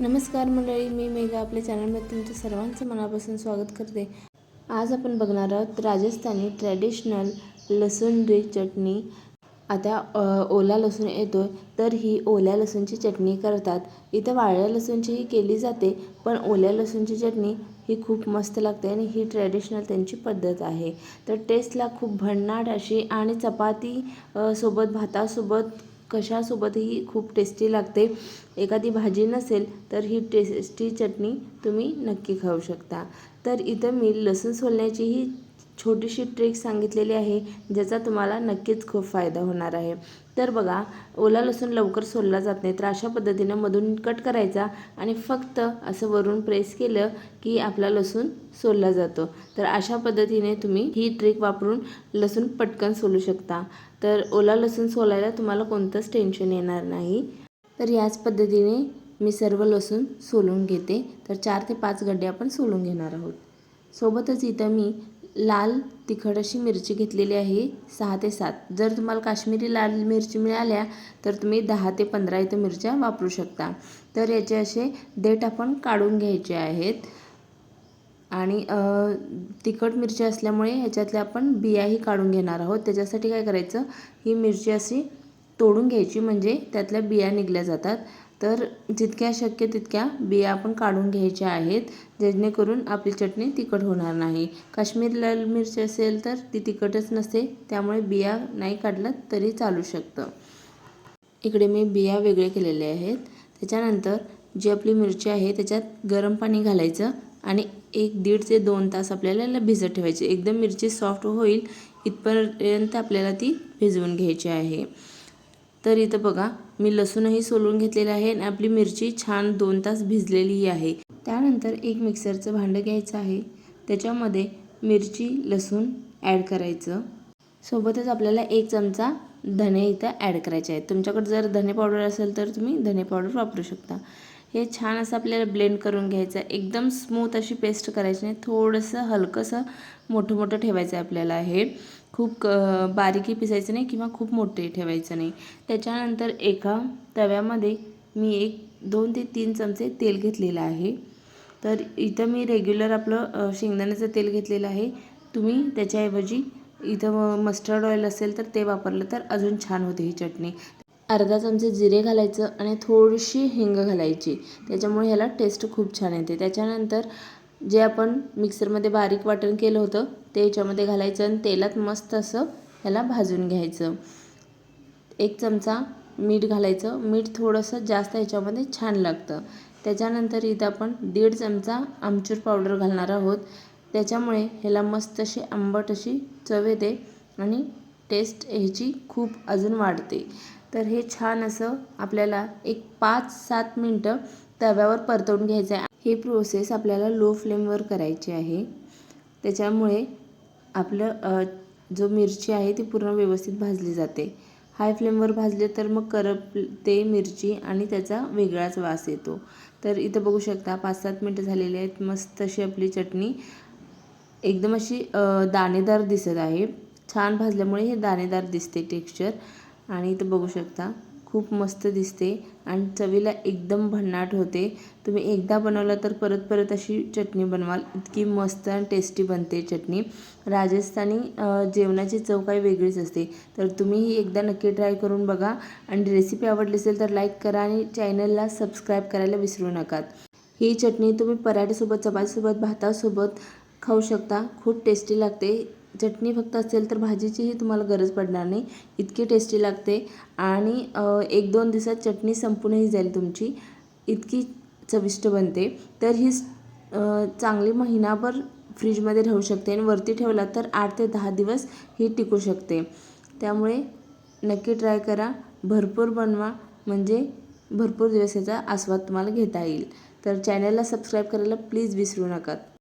नमस्कार मंडळी मी मेघा आपल्या चॅनलमध्ये तुमचं सर्वांचं मनापासून स्वागत करते. आज आपण बघणार आहोत राजस्थानी ट्रॅडिशनल लसूण चटणी. आता ओला लसूण येतो तर ही ओल्या लसूणची चटणी करतात. इथं वाळल्या लसूणचीही केली जाते पण ओल्या लसूणची चटणी ही खूप मस्त लागते आणि ही ट्रॅडिशनल त्यांची पद्धत आहे. तर टेस्टला खूप भन्नाट अशी आणि चपाती सोबत भातासोबत कशासोबतही खूप टेस्टी लागते. एखादी भाजी नसेल तर ही टेस्टी चटणी तुम्ही नक्की खाऊ शकता. तर इथं मी लसूण सोलण्याचीही छोटीशी ट्रिक सांगितलेली आहे ज्याचा तुम्हाला नक्कीच खूप फायदा होणार आहे. तर बघा ओला लसूण लवकर सोलला जात नाही तर अशा पद्धतीनं मधून कट करायचा आणि फक्त असं वरून प्रेस केलं की आपला लसूण सोलला जातो. तर अशा पद्धतीने तुम्ही ही ट्रिक वापरून लसूण पटकन सोलू शकता. तर ओला लसूण सोलायला तुम्हाला कोणतंच टेन्शन येणार नाही. तर याच पद्धतीने मी सर्व लसूण सोलून घेते. तर चार ते पाच गड्डे आपण सोलून घेणार आहोत. सोबतच इथं मी लाल तिखट अशी मिरची घेतलेली आहे सहा ते सात. जर तुम्हाला काश्मीरी लाल मिरची मिळाल्या तर तुम्ही दहा ते पंधरा इथं मिरच्या वापरू शकता. तर याचे असे देठ आपण काढून घ्यायचे आहेत. आणि तिखट मिरची असल्यामुळे ह्याच्यातल्या आपण बियाही काढून घेणार आहोत. त्याच्यासाठी काय करायचं? ही मिरची अशी तोडून घ्यायची म्हणजे त्यातल्या बिया निघल्या जातात. तर जितक्या शक्य तितक्या बिया आपण काढून घ्यायच्या आहेत जेणेकरून आपली चटणी तिखट होणार नाही. काश्मीर लाल मिरची असेल तर ती तिखटच नसते त्यामुळे बिया नाही काढलं तरी चालू शकतं. इकडे मी बिया वेगळे केलेले आहेत. त्याच्यानंतर जी आपली मिरची आहे त्याच्यात गरम पाणी घालायचं आणि एक दीड ते दोन तास आपल्याला भिजत ठेवायची. एकदम मिरची सॉफ्ट होईल इथपर्यंत आपल्याला ती भिजवून घ्यायची आहे. तर इथं बघा मी लसूणही सोलून घेतलेलं आहे आणि आपली मिरची छान दोन तास भिजलेली आहे. त्यानंतर एक मिक्सरचं भांडं घ्यायचं आहे. त्याच्यामध्ये मिरची लसूण ॲड करायचं. सोबतच आपल्याला एक चमचा धने इथं ॲड करायचे आहेत. तुमच्याकडे जर धने पावडर असेल तर तुम्ही धने पावडर वापरू शकता. हे छान असं आपल्याला ब्लेंड करून घ्यायचं आहे. एकदम स्मूथ अशी पेस्ट करायची नाही. थोडंसं हलकंसं मोठं मोठं ठेवायचं आहे आपल्याला हे. खूप क बारीकी पिसायचं नाही किंवा खूप मोठे ठेवायचं नाही. त्याच्यानंतर एका तव्यामध्ये मी एक दोन ते तीन चमचे तेल घेतलेलं आहे. तर इथं मी रेग्युलर आपलं शेंगदाण्याचं तेल घेतलेलं आहे. तुम्ही त्याच्याऐवजी इथं मस्टर्ड ऑइल असेल तर ते वापरलं तर अजून छान होते ही चटणी. अर्धा चमचे जिरे घालायचं आणि थोडीशी हिंग घालायची. त्याच्यामुळे ह्याला टेस्ट खूप छान येते. त्याच्यानंतर जे आपण मिक्सरमध्ये बारीक वाटण केलं होतं ते याच्यामध्ये घालायचं आणि तेलात मस्त असं ह्याला भाजून घ्यायचं. एक चमचा मीठ घालायचं. मीठ थोडंसं जास्त ह्याच्यामध्ये छान लागतं. त्याच्यानंतर इथं आपण दीड चमचा आमचूर पावडर घालणार आहोत. त्याच्यामुळे ह्याला मस्त अशी आंबट अशी चव येते आणि टेस्ट ह्याची खूप अजून वाढते. तर हे छान असं आपल्याला एक पाच सात मिनटं तव्यावर परतवून घ्यायचं आहे ही प्रोसेस आपल्याला लो फ्लेमवर करायची आहे. त्याच्यामुळे आपलं जो मिरची आहे ती पूर्ण व्यवस्थित भाजली जाते. हाय फ्लेमवर भाजले तर मग करपते मिरची आणि त्याचा वेगळाच वास येतो. तर इथं बघू शकता पाच सात मिनटं झालेली आहेत मस्त अशी आपली चटणी. एकदम अशी दाणेदार दिसत आहे. छान भाजल्यामुळे हे दाणेदार दिसते टेक्स्चर. आणि इथं बघू शकता खूप मस्त दिसते आणि चवीला एकदम भन्नाट होते. तुम्ही एकदा बनवलं तर परत परत अशी चटणी बनवाल. इतकी मस्त आणि टेस्टी बनते चटणी. राजस्थानी जेवणाची चव काही वेगळीच असते. तर तुम्हीही एकदा नक्की ट्राय करून बघा. आणि रेसिपी आवडली असेल तर लाईक करा आणि चॅनलला सबस्क्राईब करायला विसरू नका ही चटणी तुम्ही पराठेसोबत चपातीसोबत भातासोबत खाऊ शकता. खूप टेस्टी लागते. चटणी फक्त असेल तर भाजीचीही तुम्हाला गरज पडणार नाही. इतकी टेस्टी लागते. आणि एक दोन दिवसात चटणी संपूनही जाईल तुमची. इतकी चविष्ट बनते. तर ही चांगली महिनाभर फ्रीजमध्ये राहू शकते आणि वरती ठेवला तर आठ ते दहा दिवस ही टिकू शकते. त्यामुळे नक्की ट्राय करा. भरपूर बनवा. म्हणजे भरपूर दिवस याचा आस्वाद तुम्हाला घेता येईल. तर चॅनलला सबस्क्राईब करायला प्लीज विसरू नका.